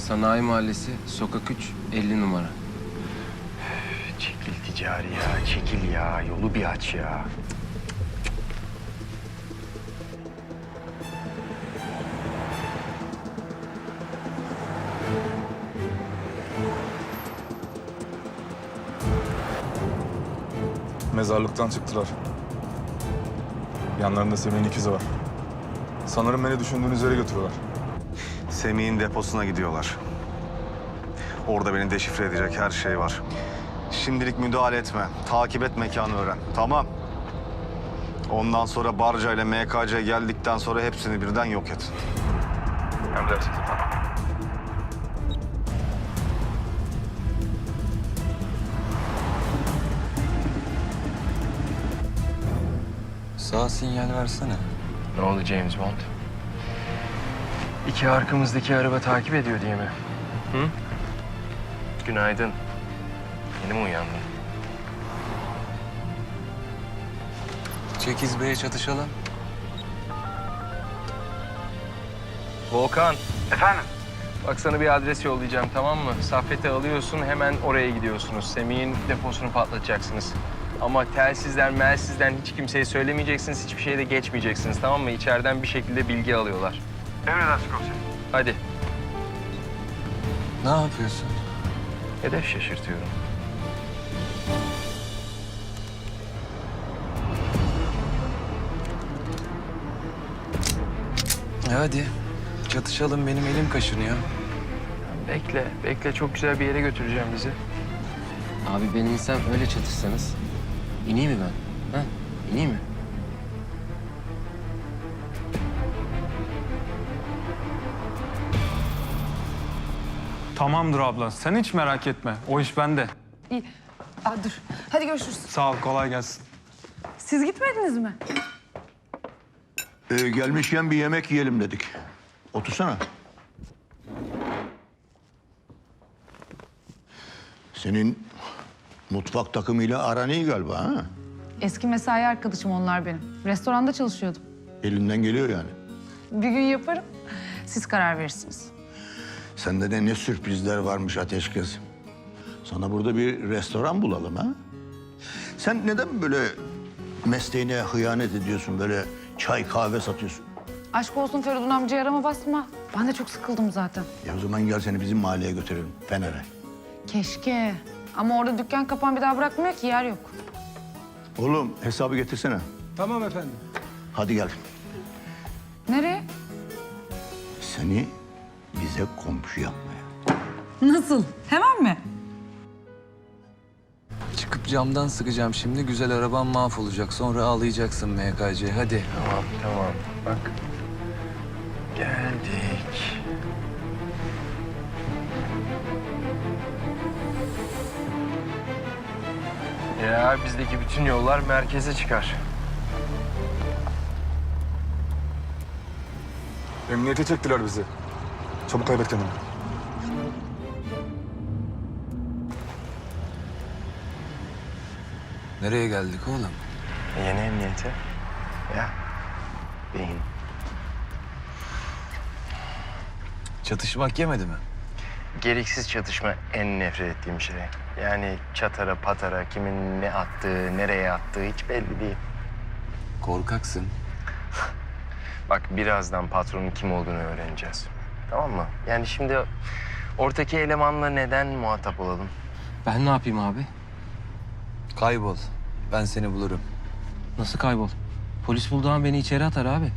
Sanayi Mahallesi, Sokak 3, 50 numara. Çekil ticari ya, çekil ya. Yolu bir aç ya. Mezarlıktan çıktılar. Yanlarında Semih'in ikizi var. Sanırım beni düşündüğünüz yere götürüyorlar. Semih'in deposuna gidiyorlar. Orada beni deşifre edecek her şey var. Şimdilik müdahale etme. Takip et mekanı öğren. Tamam. Ondan sonra Barca ile MKC geldikten sonra hepsini birden yok et. Emredersiniz efendim. Sağ sinyal versene. Ne oldu James Bond? İki arkamızdaki araba takip ediyor diye mi? Hı? Günaydın. Yeni mi uyandın? Çekiz Bey'e çatışalım. Volkan. Efendim? Bak sana bir adres yollayacağım tamam mı? Saffet'i alıyorsun hemen oraya gidiyorsunuz. Semih'in deposunu patlatacaksınız. Ama telsizden, melsizden hiç kimseye söylemeyeceksiniz. Hiçbir şeye de geçmeyeceksiniz tamam mı? İçeriden bir şekilde bilgi alıyorlar. Emredersin komiserim. Hadi. Ne yapıyorsun? Hedef şaşırtıyorum. E hadi. Çatışalım benim elim kaşınıyor. Bekle, bekle. Çok güzel bir yere götüreceğim bizi. Abi ben insan öyle çatışsanız. İneyim mi ben? Ha? İneyim mi? Tamamdır abla. Sen hiç merak etme. O iş bende. İyi. Aa, dur. Hadi görüşürüz. Sağ ol, kolay gelsin. Siz gitmediniz mi? Ee, gelmişken bir yemek yiyelim dedik. Otursana. Senin mutfak takımıyla aran iyi galiba ha? Eski mesai arkadaşım onlar benim. Restoranda çalışıyordum. Elinden geliyor yani. Bir gün yaparım. Siz karar verirsiniz. Sende de ne sürprizler varmış ateş kız. Sana burada bir restoran bulalım ha? Sen neden böyle mesleğine hıyanet ediyorsun, böyle çay kahve satıyorsun? Aşk olsun Feridun amca yarama basma. Ben de çok sıkıldım zaten. Ya o zaman gel seni bizim mahalleye götürelim, Fener'e. Keşke. Ama orada dükkan kapan bir daha bırakmıyor ki yer yok. Oğlum hesabı getirsene. Tamam efendim. Hadi gel. Nereye? Seni bize komşu yapmaya. Nasıl? Hemen mi? Çıkıp camdan sıkacağım şimdi. Güzel araban mahvolacak. Sonra ağlayacaksın MKC. Hadi. Tamam, tamam. Bak. Geldik. Ya bizdeki bütün yollar merkeze çıkar. Emniyete çektiler bizi. Çabuk kaybet kendini. Nereye geldik oğlum? Yeni emniyete. Ya. Beyin. Çatışmak yemedi mi? Gereksiz çatışma en nefret ettiğim şey. Yani çatara patara kimin ne attığı, nereye attığı hiç belli değil. Korkaksın. Bak birazdan patronun kim olduğunu öğreneceğiz. Tamam mı? Yani şimdi ortaki elemanla neden muhatap olalım? Ben ne yapayım abi? Kaybol. Ben seni bulurum. Nasıl kaybol? Polis bulduğu an beni içeri atar abi.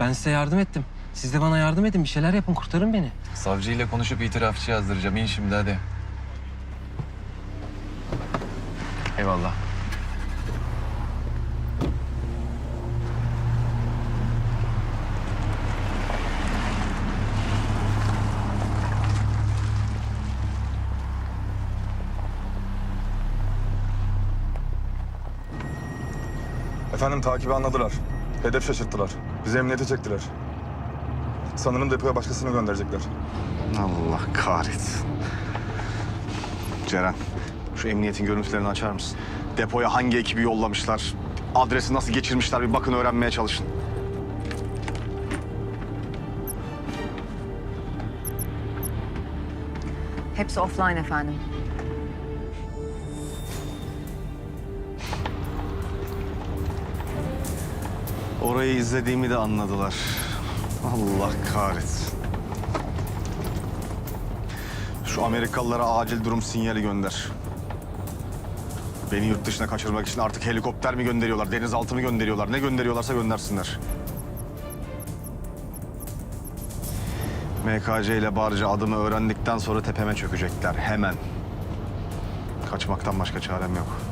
Ben size yardım ettim. Siz de bana yardım edin. Bir şeyler yapın. Kurtarın beni. Savcıyla konuşup itirafçı yazdıracağım. İn şimdi hadi. Eyvallah. Efendim takibi anladılar. Hedef şaşırttılar. Bizi emniyete çektiler. Sanırım depoya başkasını gönderecekler. Allah kahretsin. Ceren, şu emniyetin görüntülerini açar mısın? Depoya hangi ekibi yollamışlar? Adresi nasıl geçirmişler bir bakın öğrenmeye çalışın. Hepsi offline efendim. Orayı izlediğimi de anladılar. Allah kahretsin. Şu Amerikalılara acil durum sinyali gönder. Beni yurt dışına kaçırmak için artık helikopter mi gönderiyorlar, denizaltı mı gönderiyorlar? Ne gönderiyorlarsa göndersinler. MKC ile Barca adımı öğrendikten sonra tepeme çökecekler hemen. Kaçmaktan başka çarem yok.